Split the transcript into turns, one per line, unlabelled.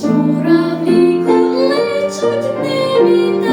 Журавлі кличуть небі